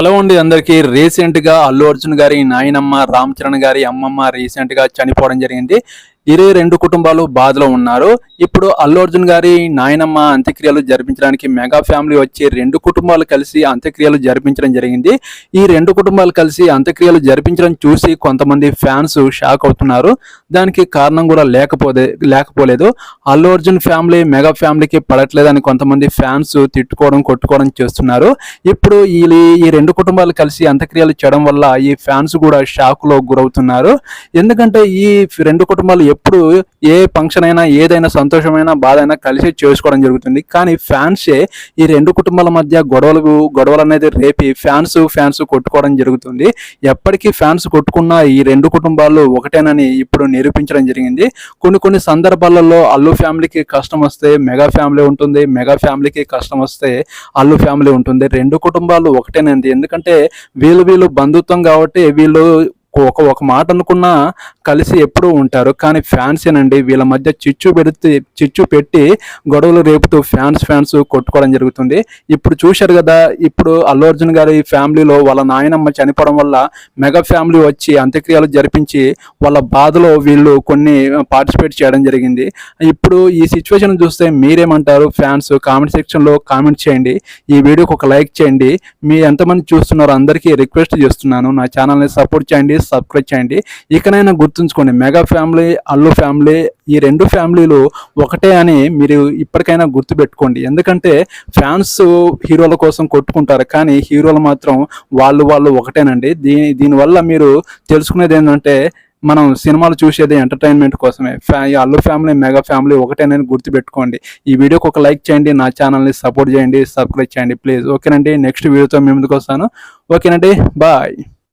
Hello అండి అందరికీ. రీసెంట్గా అల్లు అర్జున్ గారి నాయనమ్మ రామ్ చరణ్ గారి అమ్మమ్మ రీసెంట్గా చనిపోవడం జరిగింది. ఇరవై రెండు కుటుంబాలు బాధలో ఉన్నారు. ఇప్పుడు అల్లు అర్జున్ గారి నాయనమ్మ అంత్యక్రియలు జరిపించడానికి మెగా ఫ్యామిలీ వచ్చి రెండు కుటుంబాలు కలిసి అంత్యక్రియలు జరిపించడం జరిగింది. ఈ రెండు కుటుంబాలు కలిసి అంత్యక్రియలు జరిపించడం చూసి కొంతమంది ఫ్యాన్స్ షాక్ అవుతున్నారు. దానికి కారణం కూడా లేకపోతే లేకపోలేదు. అల్లు అర్జున్ ఫ్యామిలీ మెగా ఫ్యామిలీకి పడట్లేదని కొంతమంది ఫ్యాన్స్ తిట్టుకోవడం కొట్టుకోవడం చేస్తున్నారు. ఇప్పుడు ఈ ఈ రెండు కుటుంబాలు కలిసి అంత్యక్రియలు చేయడం వల్ల ఈ ఫ్యాన్స్ కూడా షాక్లో గురవుతున్నారు. ఎందుకంటే ఈ రెండు కుటుంబాలు ఎప్పుడు ఏ ఫంక్షన్ అయినా ఏదైనా సంతోషమైనా బాధ అయినా కలిసి చేసుకోవడం జరుగుతుంది. కానీ ఫ్యాన్సే ఈ రెండు కుటుంబాల మధ్య గొడవలు గొడవలు అనేది రేపి ఫ్యాన్స్ ఫ్యాన్స్ కొట్టుకోవడం జరుగుతుంది. ఎప్పటికీ ఫ్యాన్స్ కొట్టుకున్న ఈ రెండు కుటుంబాలు ఒకటేనని ఇప్పుడు నిరూపించడం జరిగింది. కొన్ని కొన్ని సందర్భాలలో అల్లు ఫ్యామిలీకి కష్టం వస్తే మెగా ఫ్యామిలీ ఉంటుంది మెగా ఫ్యామిలీకి కష్టం వస్తే అల్లు ఫ్యామిలీ ఉంటుంది. రెండు కుటుంబాలు ఒకటేనండి ఎందుకంటే వీళ్ళు వీళ్ళు బంధుత్వం కాబట్టి వీళ్ళు ఒక ఒక మాట అనుకున్నా కలిసి ఎప్పుడూ ఉంటారు. కానీ ఫ్యాన్స్ ఏనండి వీళ్ళ మధ్య చిచ్చు పెడితే చిచ్చు పెట్టి గొడవలు రేపుతూ ఫ్యాన్స్ ఫ్యాన్స్ కొట్టుకోవడం జరుగుతుంది. ఇప్పుడు చూశారు కదా ఇప్పుడు అల్లు అర్జున్ గారి ఫ్యామిలీలో వాళ్ళ నాయనమ్మ చనిపోవడం వల్ల మెగా ఫ్యామిలీ వచ్చి అంత్యక్రియలు జరిపించి వాళ్ళ బాధలో వీళ్ళు కొన్ని పార్టిసిపేట్ చేయడం జరిగింది. ఇప్పుడు ఈ సిచ్యువేషన్ చూస్తే మీరేమంటారు? ఫ్యాన్స్ కామెంట్ సెక్షన్లో కామెంట్ చేయండి. ఈ వీడియోకి ఒక లైక్ చేయండి. మీ ఎంతమంది చూస్తున్నారో అందరికీ రిక్వెస్ట్ చేస్తున్నాను. నా ఛానల్ని సపోర్ట్ చేయండి. సబ్స్క్రైబ్ చేయండి. ఇకనైనా గుర్తుంచుకోండి మెగా ఫ్యామిలీ అల్లు ఫ్యామిలీ ఈ రెండు ఫ్యామిలీలు ఒకటే అని మీరు ఇప్పటికైనా గుర్తుపెట్టుకోండి. ఎందుకంటే ఫ్యాన్స్ హీరోల కోసం కొట్టుకుంటారు కానీ హీరోలు మాత్రం వాళ్ళు వాళ్ళు ఒకటేనండి. దీని దీనివల్ల మీరు తెలుసుకునేది ఏంటంటే మనం సినిమాలు చూసేది ఎంటర్టైన్మెంట్ కోసమే. ఫ్యా అల్లు ఫ్యామిలీ మెగా ఫ్యామిలీ ఒకటేనని గుర్తుపెట్టుకోండి. ఈ వీడియోకి ఒక లైక్ చేయండి నా ఛానల్ని సపోర్ట్ చేయండి సబ్స్క్రైబ్ చేయండి ప్లీజ్. ఓకేనండి నెక్స్ట్ వీడియోతో మేము ముందుకు వస్తాను. ఓకేనండి బాయ్.